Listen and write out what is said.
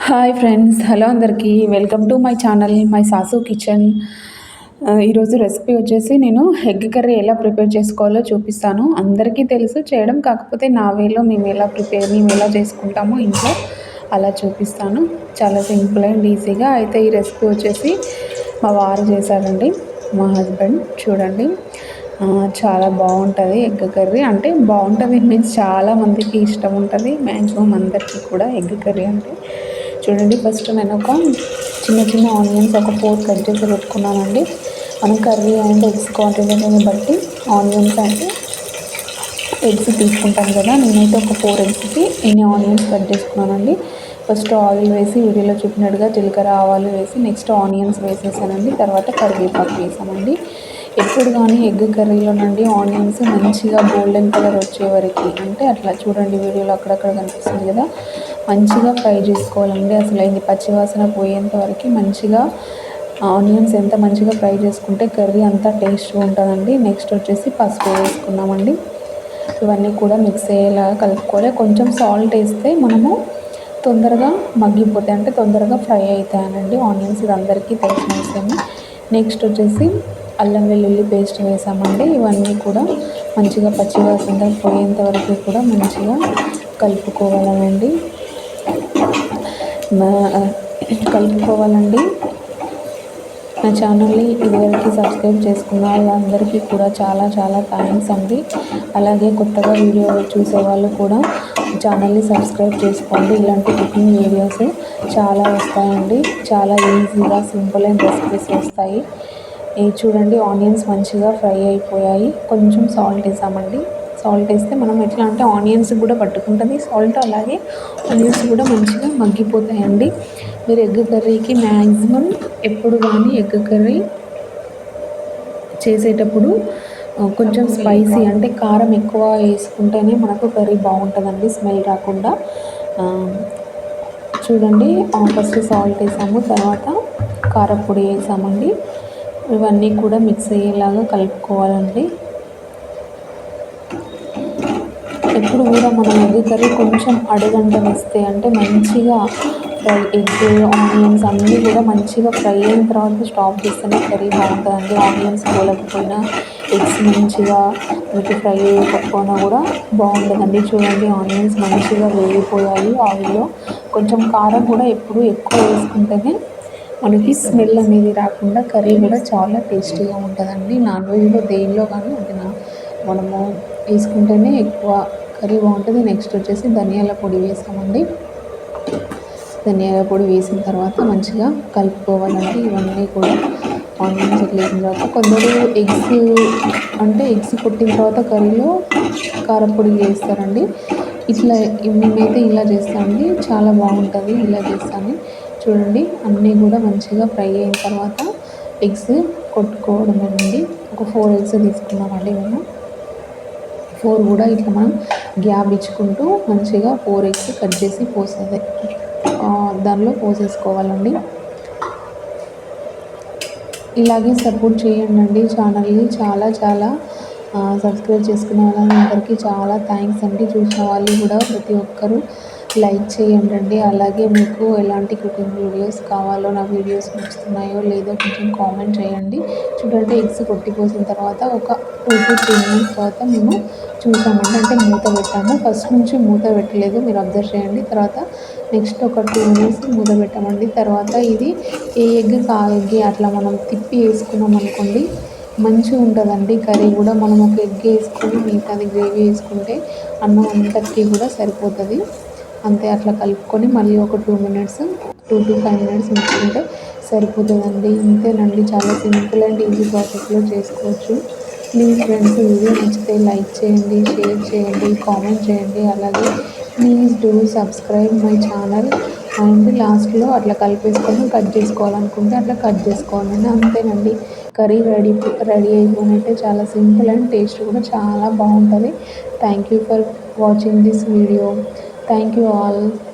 Hi friends hello అందరికీ. Welcome to my channel my sauce kitchen ఈరోజు recipe వచ్చేసి నేను ఎగ్ కర్రీ ఎలా ప్రిపేర్ చేసుకోవాలో చూపిస్తాను. అందరికీ తెలుసు చేయడం కాకపోతే నా వేలో మేము ఎలా ప్రిపేర్ మేము ఎలా చేసుకుంటామో ఇంట్లో అలా చూపిస్తాను. చాలా సింపుల్ అండ్ ఈజీగా అయితే ఈ రెసిపీ వచ్చేసి మా వారు చేశారండి మా హస్బెండ్ చూడండి. చాలా బాగుంటుంది ఎగ్ కర్రీ. అంటే బాగుంటుంది మీన్స్ చాలామందికి ఇష్టం ఉంటుంది మ్యాక్సిమం అందరికీ కూడా ఎగ్ కర్రీ అంటే. చూడండి ఫస్ట్ నేను ఒక చిన్న చిన్న ఆనియన్స్ ఒక ఫోర్ కట్ చేసి పెట్టుకున్నానండి. మనం కర్రీ అండ్ ఎగ్స్ క్వాంటిటీని బట్టి ఆనియన్స్ అంటే ఎగ్స్ తీసుకుంటాం కదా నేనైతే ఒక ఫోర్ ఎగ్స్కి ఎన్ని ఆనియన్స్ కట్ చేసుకున్నానండి. ఫస్ట్ ఆయిల్ వేసి వీడియోలో చూపినట్టుగా జీలకర్ర ఆవాలు వేసి నెక్స్ట్ ఆనియన్స్ వేసేసానండి. తర్వాత కరివేపాకు వేసామండి. ఎప్పుడు కానీ ఎగ్ కర్రీలో నుండి ఆనియన్స్ మంచిగా గోల్డెన్ కలర్ వచ్చే వరకు అంటే అట్లా చూడండి వీడియోలో అక్కడక్కడ కనిపిస్తుంది కదా. మంచిగా ఫ్రై చేసుకోవాలండి. అసలు ఇది పచ్చివాసన పోయేంత వరకు మంచిగా ఆనియన్స్ ఎంత మంచిగా ఫ్రై చేసుకుంటే కర్రీ అంతా టేస్ట్గా ఉంటుందండి. నెక్స్ట్ వచ్చేసి పసుపు వేసుకున్నామండి ఇవన్నీ కూడా మిక్స్ అయ్యేలాగా కలుపుకోవాలి. కొంచెం సాల్ట్ వేస్తే మనము తొందరగా మగ్గిపోతాయి. అంటే తొందరగా ఫ్రై అవుతాయనండి ఆనియన్స్. ఇది అందరికీ తెలిసిన విషయమే. నెక్స్ట్ వచ్చేసి అల్లం వెల్లుల్లి పేస్ట్ వేసామండి. ఇవన్నీ కూడా మంచిగా పచ్చివాసన పోయేంత వరకు కూడా మంచిగా కలుపుకోవాలండి కలుపుకోవాలండి. నా ఛానల్ని ఇదివరకు సబ్స్క్రైబ్ చేసుకున్న వాళ్ళందరికీ కూడా చాలా చాలా థ్యాంక్స్ అండి. అలాగే కొత్తగా వీడియో చూసే వాళ్ళు కూడా ఛానల్ని సబ్స్క్రైబ్ చేసుకోండి. ఇలాంటి కుకింగ్ వీడియోస్ చాలా వస్తాయండి. చాలా ఈజీగా సింపుల్ అండ్ రెసిపీస్ వస్తాయి. చూడండి ఆనియన్స్ మంచిగా ఫ్రై అయిపోయాయి. కొంచెం సాల్ట్ వేసామండి. సాల్ట్ వేస్తే మనం ఎట్లా అంటే ఆనియన్స్ కూడా పట్టుకుంటుంది. సాల్ట్ అలాగే ఆనియన్స్ కూడా మంచిగా మగ్గిపోతాయండి. మీరు ఎగ్ కర్రీకి మ్యాక్సిమం ఎప్పుడు కానీ ఎగ్ కర్రీ చేసేటప్పుడు కొంచెం స్పైసీ అంటే కారం ఎక్కువ వేసుకుంటేనే మనకు కర్రీ బాగుంటుందండి స్మెల్ రాకుండా. చూడండి ఫస్ట్ సాల్ట్ వేసాము తర్వాత కారపొడి వేసామండి. ఇవన్నీ కూడా మిక్స్ అయ్యేలాగా కలుపుకోవాలండి. ఎప్పుడు కూడా మనం ఎగ్ కర్రీ కొంచెం అడుగంటనిస్తే అంటే మంచిగా ఫ్రై ఎగ్ ఆనియన్స్ అన్నీ కూడా మంచిగా ఫ్రై అయిన తర్వాత స్టాప్ చేస్తేనే కర్రీ బాగుంటుందండి. ఆనియన్స్ పోలకపోయినా ఎగ్స్ మంచిగా మీకు ఫ్రై అయ్యకపోయినా కూడా బాగుంటుందండి. చూడండి ఆనియన్స్ మంచిగా వేగిపోయాయి. ఆయిల్లో కొంచెం కారం కూడా ఎప్పుడు ఎక్కువ వేసుకుంటేనే మనకి స్మెల్ అనేది రాకుండా కర్రీ కూడా చాలా టేస్టీగా ఉంటుందండి. నాన్ వెజ్లో దేనిలో కానీ అంటే మనము వేసుకుంటేనే ఎక్కువ కర్రీ బాగుంటుంది. నెక్స్ట్ వచ్చేసి ధనియాల పొడి వేసామండి ధనియాల పొడి వేసిన తర్వాత మంచిగా కలుపుకోవాలండి. ఇవన్నీ కూడా ఆనియన్స్ ఇట్లా వేసిన తర్వాత కొందరు ఎగ్స్ అంటే ఎగ్స్ కొట్టిన తర్వాత కర్రీలో కారపొడి వేస్తారండి. ఇట్లా మేమైతే ఇలా చేస్తామండి. చాలా బాగుంటుంది ఇలా చేస్తాను. చూడండి అన్నీ కూడా మంచిగా ఫ్రై అయిన తర్వాత ఎగ్స్ కొట్టుకోవడం అండి ఒక ఫోర్ ఎగ్స్ తీసుకున్నామండి మేము ఫోర్ కూడా ఇట్లా మనం గ్యాప్ ఇచ్చుకుంటూ మంచిగా ఫోర్ ఎగ్స్ కట్ చేసి పోసేది. దానిలో పోసేసుకోవాలండి. ఇలాగే సపోర్ట్ చేయండి ఛానల్ని. చాలా చాలా సబ్స్క్రైబ్ చేసుకున్న వాళ్ళందరికీ చాలా థ్యాంక్స్ అండి. చూసిన వాళ్ళు కూడా ప్రతి ఒక్కరూ లైక్ చేయండి అలాగే మీకు ఎలాంటి కుకింగ్ వీడియోస్ కావాలో నా వీడియోస్ నచ్చుతున్నాయో లేదో కొంచెం కామెంట్ చేయండి. చూడండి ఎగ్స్ కొట్టిపోసిన తర్వాత ఒక టూ టు త్రీ మినిట్స్ తర్వాత మేము చూసామండి. అంటే మూత పెట్టాము. ఫస్ట్ నుంచి మూత పెట్టలేదు. మీరు అబ్జర్వ్ చేయండి. తర్వాత నెక్స్ట్ ఒక టూ మినిట్స్ మూత పెట్టామండి. తర్వాత ఇది ఏ ఎగ్ కా ఎగ్ అట్లా మనం తిప్పి వేసుకున్నాం అనుకోండి మంచిగా ఉంటుందండి. కర్రీ కూడా మనం ఒక ఎగ్ వేసుకొని మిగతాది గ్రేవీ వేసుకుంటే అన్నం అంతటికీ కూడా సరిపోతుంది. అంతే అట్లా కలుపుకొని మళ్ళీ ఒక two minutes two to five minutes ఉంచుకుంటే సరిపోతుందండి. ఇంతేనండి చాలా సింపుల్ అండ్ ఈజీ ప్రాసెస్లో చేసుకోవచ్చు. ప్లీజ్ ఫ్రెండ్స్ వీడియో నచ్చితే లైక్ చేయండి షేర్ చేయండి కామెంట్ చేయండి. అలాగే please do subscribe my channel. And లాస్ట్లో అట్లా కలిపేసుకొని కట్ చేసుకోవాలనుకుంటే అట్లా కట్ చేసుకోవాలండి. అంతేనండి కర్రీ రెడీ రెడీ అయిపోయినట్టే చాలా సింపుల్ అండ్ టేస్ట్ కూడా చాలా బాగుంటుంది. Thank you for watching this video. Thank you all.